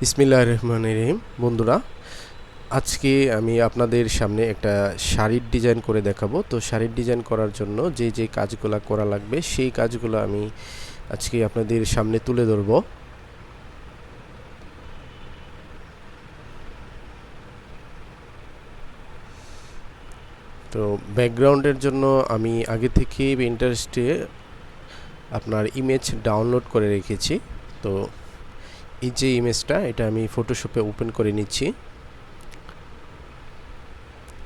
ইসমিল্লাহ রহমান রহিম। বন্ধুরা, আজকে আমি আপনাদের সামনে একটা শাড়ির ডিজাইন করে দেখাবো। তো শাড়ির ডিজাইন করার জন্য যে যে কাজগুলো করা লাগবে, সেই কাজগুলো আমি আজকে আপনাদের সামনে তুলে ধরবো। তো ব্যাকগ্রাউন্ডের জন্য আমি আগে থেকে ইন্টারেস্টে আপনার ইমেজ ডাউনলোড করে রেখেছি। তো এই যে ইমেজটা এটা আমি ফটোশপে ওপেন করে নিচ্ছি।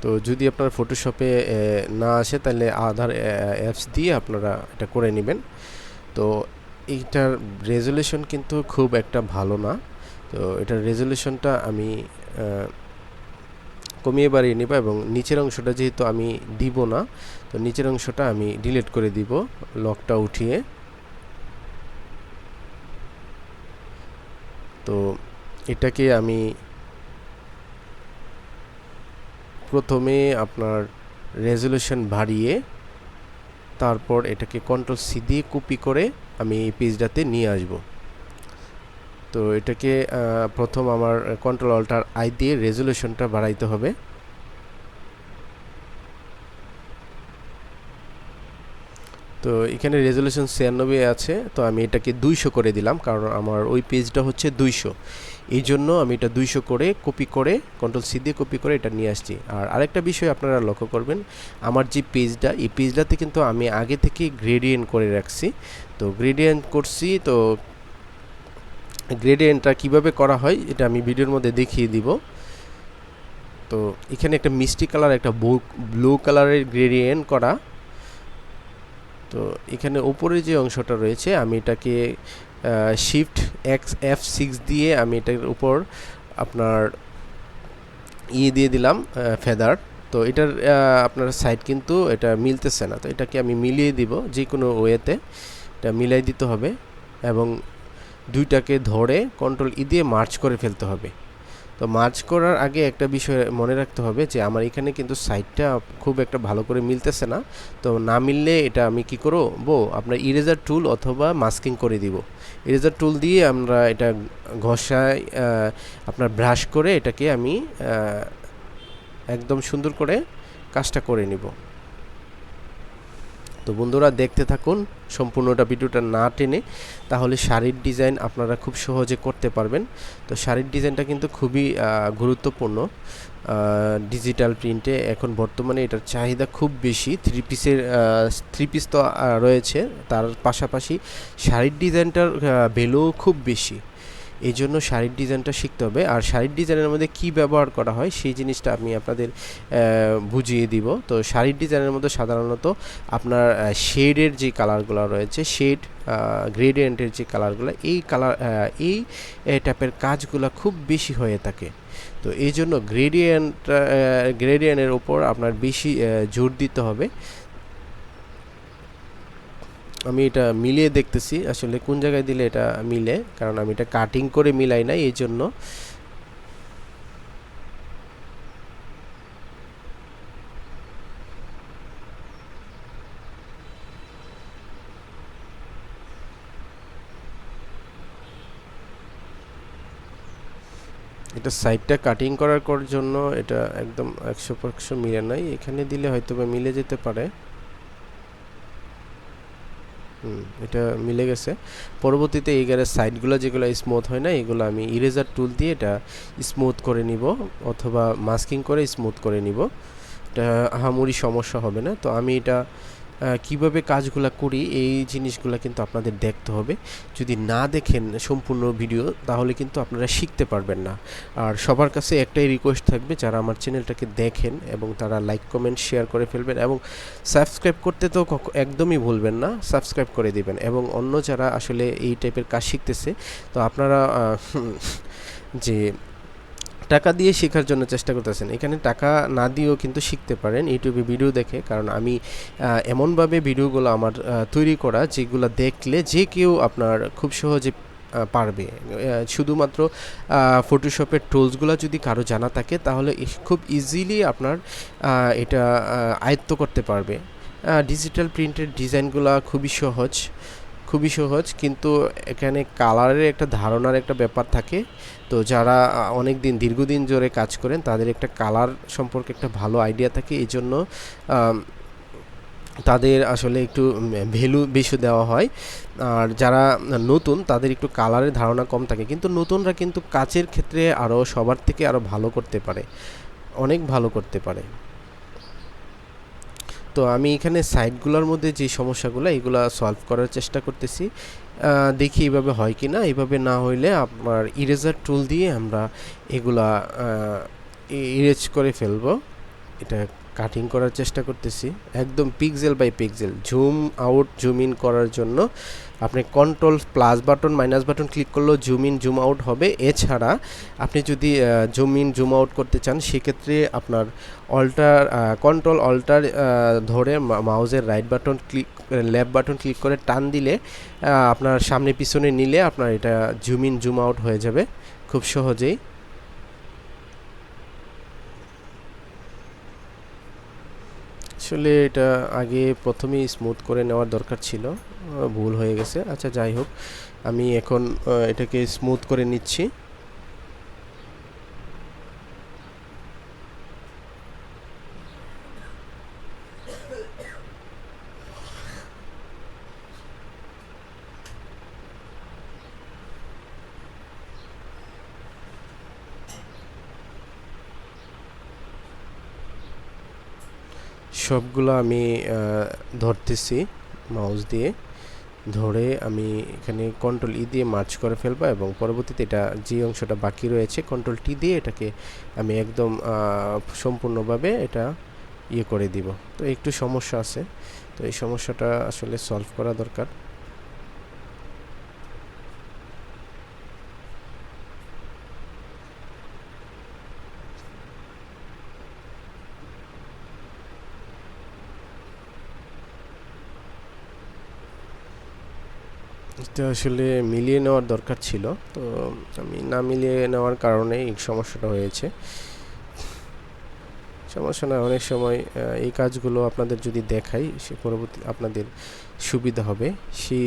তো যদি আপনার ফটোশপে না আসে, তাহলে আধার অ্যাপস দিয়ে আপনারা এটা করে নেবেন। তো এইটার রেজুলেশন কিন্তু খুব একটা ভালো না। তো এটার রেজুলেশনটা আমি কমিয়ে বাড়িয়ে নেব এবং নিচের অংশটা যেহেতু আমি দিব না, তো নিচের অংশটা আমি ডিলিট করে দিব লকটা উঠিয়ে। তো এটাকে আমি প্রথমে আপনার রেজলিউশন বাড়িয়ে তারপর এটাকে কন্ট্রোল সি দিয়ে কপি করে আমি এই পেজটাতে নিয়ে আসব। তো এটাকে প্রথম আমার কন্ট্রোল অল্টার আই দিয়ে রেজলিউশনটা বাড়াইতে হবে। তো এখানে রেজলিউশন ছিয়ানব্বই আছে, তো আমি এটাকে দুইশো করে দিলাম, কারণ আমার ওই পেজটা হচ্ছে দুইশো। এই জন্য আমি এটা দুইশো করে কপি করে কন্ট্রোল সি দিয়ে কপি করে এটা নিয়ে আসছি। আর আরেকটা বিষয় আপনারা লক্ষ্য করবেন, আমার যে পেজটা এই পেজটাতে কিন্তু আমি আগে থেকে গ্রেডিয়েন্ট করে রাখছি। তো গ্রেডিয়েন্ট করছি, তো গ্রেডিয়েন্টটা কীভাবে করা হয়, এটা আমি ভিডিওর মধ্যে দেখিয়ে দিব। তো এখানে একটা মিষ্টি কালার, একটা ব্লু কালারের গ্রেডিয়েন্ট করা। তো এখানে উপরে যে অংশটা রয়েছে, আমি এটাকে শিফট এক্স এফ সিক্স দিয়ে আমি এটার উপর আপনার ইয়ে দিয়ে দিলাম ফেদার তো এটার আপনার সাইড কিন্তু এটা মিলতেছে না। তো এটাকে আমি মিলিয়ে দিব যে কোনো ওয়েতে। এটা মিলাই দিতে হবে এবং দুইটাকে ধরে কন্ট্রোল ই দিয়ে মার্চ করে ফেলতে হবে। তো মার্চ করার আগে একটা বিষয় মনে রাখতে হবে যে আমার এখানে কিন্তু সাইডটা খুব একটা ভালো করে মিলতেছে না। তো না মিললে এটা আমি কি বো আপনার ইরেজার টুল অথবা মাস্কিং করে দিব। ইরেজার টুল দিয়ে আমরা এটা ঘষায় আপনার ব্রাশ করে এটাকে আমি একদম সুন্দর করে কাজটা করে নিব। তো বন্ধুরা দেখতে থাকুন সম্পূর্ণটা ভিডিওটা না টেনে, তাহলে শাড়ির ডিজাইন আপনারা খুব সহজে করতে পারবেন। তো শাড়ির ডিজাইনটা কিন্তু খুবই গুরুত্বপূর্ণ। ডিজিটাল প্রিন্টে এখন বর্তমানে এটার চাহিদা খুব বেশি। থ্রি পিসের থ্রি পিস তো রয়েছে। তার পাশাপাশি শাড়ির ডিজাইনটার ভ্যালুও খুব বেশি। এই জন্য শাড়ির ডিজাইনটা শিখতে হবে। আর শাড়ির ডিজাইনের মধ্যে কি ব্যবহার করা হয় সেই জিনিসটা আমি আপনাদের বুঝিয়ে দিব। তো শাড়ির ডিজাইনের মধ্যে সাধারণত আপনার শেডের যে কালারগুলো রয়েছে, শেড গ্রেডিয়েন্টের যে কালারগুলো, এই কালার এই টাইপের কাজগুলো খুব বেশি হয়ে থাকে। তো এই জন্য গ্রেডিয়েন্ট গ্রেডিয়েন্টের ওপর আপনার বেশি জোর দিতে হবে। আমি এটা মিলিয়ে দেখতেছি, আসলে কোন জায়গায় দিলে এটা মিলে, কারণ আমি এটা কাটিং করে মিলাই নাই, এই জন্য। এটা সাইডটা কাটিং করার জন্য এটা একদম একশো পার্সেন্ট মিলে নাই, এখানে দিলে হয়তো বা মিলে যেতে পারে। এটা মিলে গেছে। পরবর্তীতে এগারের সাইডগুলো যেগুলো স্মুথ হয় না, এগুলো আমি ইরেজার টুল দিয়ে এটা স্মুথ করে নিব অথবা মাস্কিং করে স্মুথ করে নিব। এটা আহামরি সমস্যা হবে না। তো আমি এটা কীভাবে কাজগুলো করি, এই জিনিসগুলো কিন্তু আপনাদের দেখতে হবে। যদি না দেখেন সম্পূর্ণ ভিডিও, তাহলে কিন্তু আপনারা শিখতে পারবেন না। আর সবার কাছে একটাই রিকোয়েস্ট থাকবে, যারা আমার চ্যানেলটাকে দেখেন এবং তারা লাইক কমেন্ট শেয়ার করে ফেলবেন এবং সাবস্ক্রাইব করতে তো একদমই ভুলবেন না সাবস্ক্রাইব করে দেবেন। এবং অন্য যারা আসলে এই টাইপের কাজ শিখতেছে, তো আপনারা যে টাকা দিয়ে শেখার জন্য চেষ্টা করতেছেন। এখানে টাকা না দিয়েও কিন্তু শিখতে পারেন ইউটিউবে ভিডিও দেখে। কারণ আমি এমনভাবে ভিডিওগুলো আমার তৈরি করা যেগুলো দেখলে যে কেউ আপনার খুব সহজে পারবে। শুধুমাত্র ফটোশপের টুলসগুলো যদি কারও জানা থাকে, তাহলে খুব ইজিলি আপনার এটা আয়ত্ত করতে পারবে। ডিজিটাল প্রিন্টের ডিজাইনগুলো খুবই সহজ। খুবই সহজ, কিন্তু এখানে কালারের একটা ধারণার একটা ব্যাপার থাকে। তো যারা অনেক দিন দীর্ঘদিন জোরে কাজ করেন, তাদের একটা কালার সম্পর্কে একটা ভালো আইডিয়া থাকে। এই জন্য তাদের আসলে একটু ভ্যালু বেশি দেওয়া হয়। আর যারা নতুন, তাদের একটু কালারের ধারণা কম থাকে। কিন্তু নতুনরা কিন্তু কাচের ক্ষেত্রে আরও সবার থেকে আরও ভালো করতে পারে। অনেক ভালো করতে পারে। তো আমি এখানে সাইটগুলোর মধ্যে যে সমস্যাগুলো, এগুলো সলভ করার চেষ্টা করতেছি। দেখি এইভাবে হয় কি না এইভাবে না হইলে আপনার ইরেজার টুল দিয়ে আমরা এগুলা ইরেজ করে ফেলব। এটা কাটিং করার চেষ্টা করতেছি। একদম pixel by pixel zoom out zoom in করার জন্য। আপনি control plus button minus button click করলেও জুম ইন জুম আউট হবে। এছাড়া আপনি যদি জুম ইন জুম আউট করতে চান, সেক্ষেত্রে আপনার অল্টার কন্ট্রোল অল্টার ধরে মাউজের right button click left button click করে টান দিলে আপনার সামনে পিছনে নিলে আপনার এটা জুম ইন জুম আউট হয়ে যাবে। খুব সহজেই। আসলে এটা আগে প্রথমেই স্মুথ করে নেওয়ার দরকার ছিল ভুল হয়ে গেছে। আচ্ছা যাই হোক, আমি এখন এটাকে স্মুথ করে নিচ্ছি। সবগুলো আমি ধরতেছি মাউস দিয়ে। ধরে আমি এখানে কন্ট্রোল ই দিয়ে মার্চ করে ফেলব এবং পরবর্তীতে এটা যে অংশটা বাকি রয়েছে কন্ট্রোল টি দিয়ে এটাকে আমি একদম সম্পূর্ণভাবে এটা ইয়ে করে দিব। তো একটু সমস্যা আছে। তো এই সমস্যাটা আসলে সলভ করা দরকার। এটা আসলে মিলিয়ে নেওয়ার দরকার ছিল। তো আমি না মিলিয়ে নেওয়ার কারণে এই সমস্যাটা হয়েছে। সমস্যা না, অনেক সময় এই কাজগুলো আপনাদের যদি দেখাই, সে পরবর্তী আপনাদের সুবিধা হবে। সেই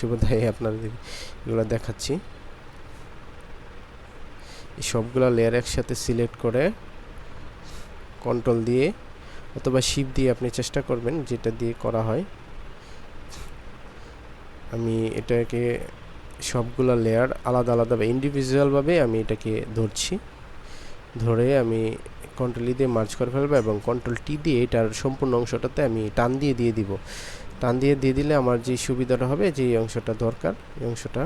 সুবিধায় আপনাদের এগুলো দেখাচ্ছি। সবগুলো লেয়ার একসাথে সিলেক্ট করে কন্ট্রোল দিয়ে অথবা শিপ দিয়ে আপনি চেষ্টা করবেন যেটা দিয়ে করা হয়। আমি এটাকে সবগুলা লেয়ার আলাদা আলাদাভাবে ইন্ডিভিজুয়ালভাবে আমি এটাকে ধরছি। ধরে আমি কন্ট্রোল ই দিয়ে মার্চ করে ফেলব এবং কন্ট্রোল টি দিয়ে এটার সম্পূর্ণ অংশটাতে আমি টান দিয়ে দিয়ে দিব। টান দিয়ে দিয়ে দিলে আমার যে সুবিধাটা হবে যে অংশটা দরকার, এই অংশটা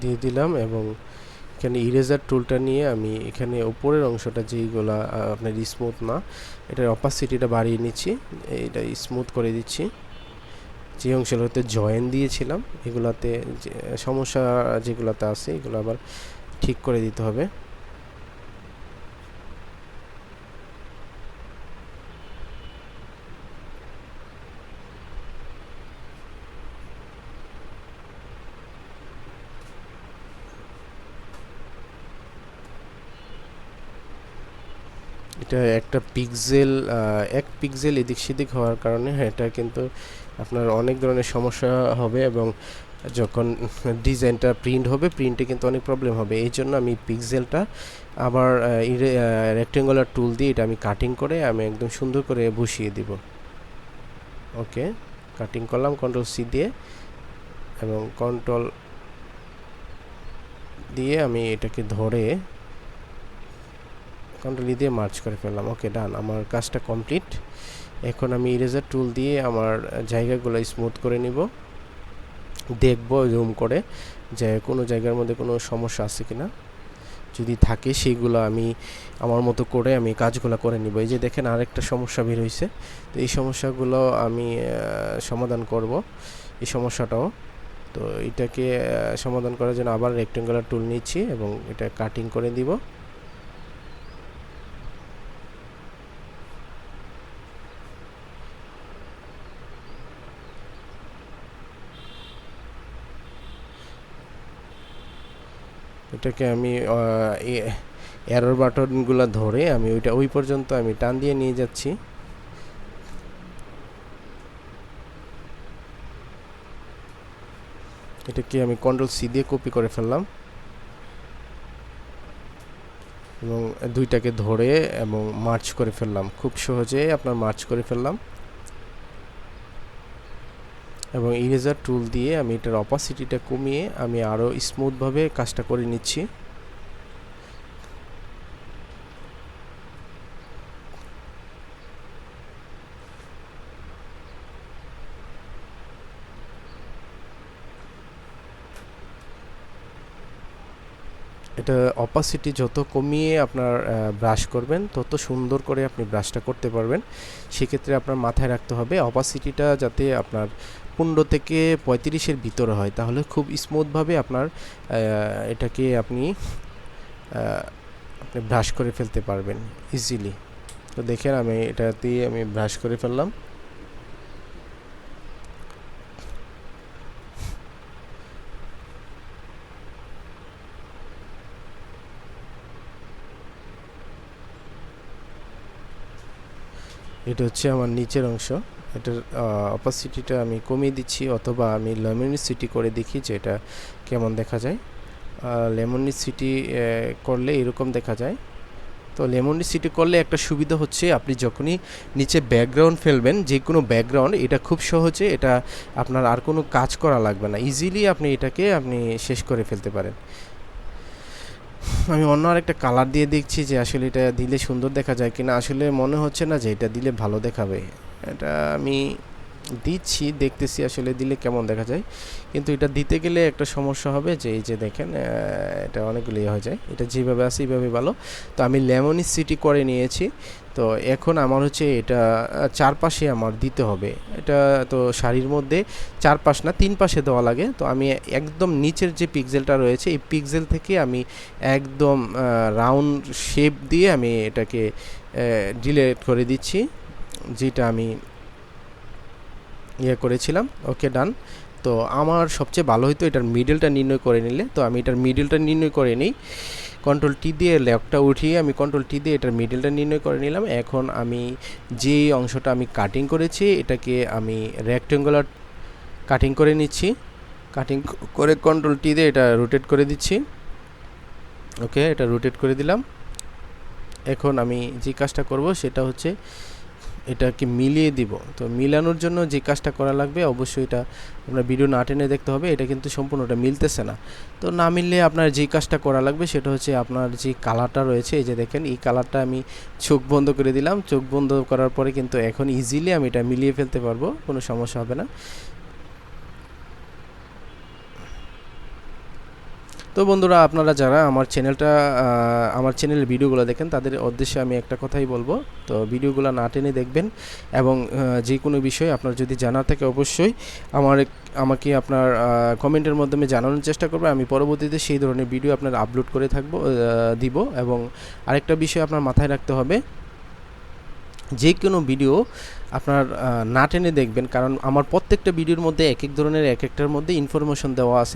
দিয়ে দিলাম এবং এখানে ইরেজার টুলটা নিয়ে আমি এখানে ওপরের অংশটা যেইগুলা আপনার স্মুথ না, এটার অপাসিটিটা বাড়িয়ে নিচ্ছি। এটা স্মুথ করে দিচ্ছি। যে অংশগুলোতে জয়েন দিয়েছিলাম, এগুলাতে সমস্যা যেগুলোতে আছে, এগুলো আবার ঠিক করে দিতে হবে। এটা একটা পিক্সেল এক পিক্সেল এদিক সেদিক হওয়ার কারণে হ্যাঁ, এটা কিন্তু আপনার অনেক ধরনের সমস্যা হবে এবং যখন ডিজাইনটা প্রিন্ট হবে প্রিন্টে কিন্তু অনেক প্রবলেম হবে। এই জন্য আমি পিক্সেলটা আবার রেক্টেঙ্গুলার টুল দিয়ে এটা আমি কাটিং করে আমি একদম সুন্দর করে বসিয়ে দিব। ওকে কাটিং করলাম কন্ট্রোল সি দিয়ে এবং কন্ট্রোল দিয়ে আমি এটাকে ধরে কন্ট্রোল দিয়ে মার্চ করে ফেললাম। ওকে ডান আমার কাজটা কমপ্লিট এখন আমি ইরেজার টুল দিয়ে আমার জায়গাগুলো স্মুথ করে নিব। দেখব জুম করে যে কোনো জায়গার মধ্যে কোনো সমস্যা আছে কি না যদি থাকে সেইগুলো আমি আমার মতো করে আমি কাজগুলো করে নিব। এই যে দেখেন আরেকটা সমস্যা বের হয়েছে তো এই সমস্যাগুলো আমি সমাধান করব এই সমস্যাটাও। তো এটাকে সমাধান করার জন্য আবার রেক্টেঙ্গুলার টুল নিচ্ছি এবং এটা কাটিং করে দিব। এটাকে আমি এরর বাটনগুলো ধরে আমি ওইটা ওই পর্যন্ত আমি টান দিয়ে নিয়ে যাচ্ছি। এটাকে আমি কন্ট্রোল সি দিয়ে কপি করে ফেললাম। এবং দুইটাকে ধরে এবং মার্চ করে ফেললাম। খুব সহজে আপনার মার্চ করে ফেললাম। এবং ইরেজার টুল দিয়ে আমি এটার অপাসিটিটা কমিয়ে আমি আরও স্মুথভাবে কাজটা করে নিচ্ছি। এটা অপাসিটি যত কমিয়ে আপনার ব্রাশ করবেন, তত সুন্দর করে আপনি ব্রাশটা করতে পারবেন। সেক্ষেত্রে আপনার মাথায় রাখতে হবে অপাসিটিটা যাতে আপনার পনেরো থেকে পঁয়ত্রিশের ভিতরে হয়, তাহলে খুব স্মুথভাবে আপনার এটাকে আপনি আপনি ব্রাশ করে ফেলতে পারবেন ইজিলি তো দেখেন আমি এটা দিয়ে আমি ব্রাশ করে ফেললাম। এটা হচ্ছে আমার নিচের অংশ। এটার অপাসিটিটা আমি কমিয়ে দিচ্ছি অথবা আমি সিটি করে দেখি যে এটা কেমন দেখা যায়। সিটি করলে এরকম দেখা যায়। তো সিটি করলে একটা সুবিধা হচ্ছে আপনি যখনই নিচে ব্যাকগ্রাউন্ড ফেলবেন, যে কোনো ব্যাকগ্রাউন্ড এটা খুব সহজে এটা আপনার আর কোনো কাজ করা লাগবে না। ইজিলি আপনি এটাকে আপনি শেষ করে ফেলতে পারেন। আমি অন্য আরেকটা কালার দিয়ে দেখছি যে আসলে এটা দিলে সুন্দর দেখা যায় কিনা। আসলে মনে হচ্ছে না যে এটা দিলে ভালো দেখাবে। এটা আমি দিচ্ছি, দেখতেছি আসলে দিলে কেমন দেখা যায়। কিন্তু এটা দিতে গেলে একটা সমস্যা হবে যে, এই যে দেখেন এটা অনেকগুলো ইয়ে হয়ে যায়। এটা যেভাবে আছে এইভাবে ভালো। তো আমি লেমনি সিটি করে নিয়েছি। তো এখন আমার হচ্ছে এটা চারপাশে আমার দিতে হবে। এটা তো শাড়ির মধ্যে চারপাশ না, তিন পাশে দেওয়া লাগে। তো আমি একদম নিচের যে পিক্সেলটা রয়েছে, এই পিক্সেল থেকে আমি একদম রাউন্ড শেপ দিয়ে আমি এটাকে ডিলেট করে দিচ্ছি। যেটা আমি ইয়ে করেছিলাম। ওকে, ডান। তো আমার সবচেয়ে ভালো হতো এটার মিডলটা নির্ণয় করে নিলে। তো আমি এটার মিডলটা নির্ণয় করে নিই। কন্ট্রোল টি দিয়ে ল্যাপটা উঠিয়ে আমি কন্ট্রোল টি দিয়ে এটার মিডলটা নির্ণয় করে নিলাম। এখন আমি যে অংশটা আমি কাটিং করেছি, এটাকে আমি রেক্টেঙ্গুলার কাটিং করে নিচ্ছি। কাটিং করে কন্ট্রোল টি দিয়ে এটা রোটেট করে দিচ্ছি। ওকে, এটা রোটেট করে দিলাম। এখন আমি যে কাজটা করব, সেটা হচ্ছে এটাকে মিলিয়ে দিব। তো মিলানোর জন্য যে কাজটা করা লাগবে, অবশ্যই এটা আপনার ভিডিও না টেনে দেখতে হবে। এটা কিন্তু সম্পূর্ণটা মিলতেছে না। তো না মিললে আপনার যে কাজটা করা লাগবে, সেটা হচ্ছে আপনার যে কালারটা রয়েছে, এই যে দেখেন, এই কালারটা আমি চোখ বন্ধ করে দিলাম। চোখ বন্ধ করার পরে কিন্তু এখন ইজিলি আমি এটা মিলিয়ে ফেলতে পারব, কোনো সমস্যা হবে না। তো বন্ধুরা, আপনারা যারা আমার চ্যানেলটা আমার চ্যানেলের ভিডিওগুলো দেখেন, তাদের উদ্দেশ্যে আমি একটা কথাই বলব। তো ভিডিওগুলো না টেনে দেখবেন এবং যে কোনো বিষয়ে আপনার যদি জানার থাকে অবশ্যই আমার আমাকে আপনার কমেন্টের মাধ্যমে জানানোর চেষ্টা করবে। আমি পরবর্তীতে সেই ধরনের ভিডিও আপনার আপলোড করে থাকব দিব এবং আরেকটা বিষয় আপনার মাথায় রাখতে হবে। যে কোনো ভিডিও আপনার না টেনে দেখবেন, কারণ আমার প্রত্যেকটা ভিডিওর মধ্যে এক এক ধরনের এক একটার মধ্যে ইনফরমেশন দেওয়া আছে।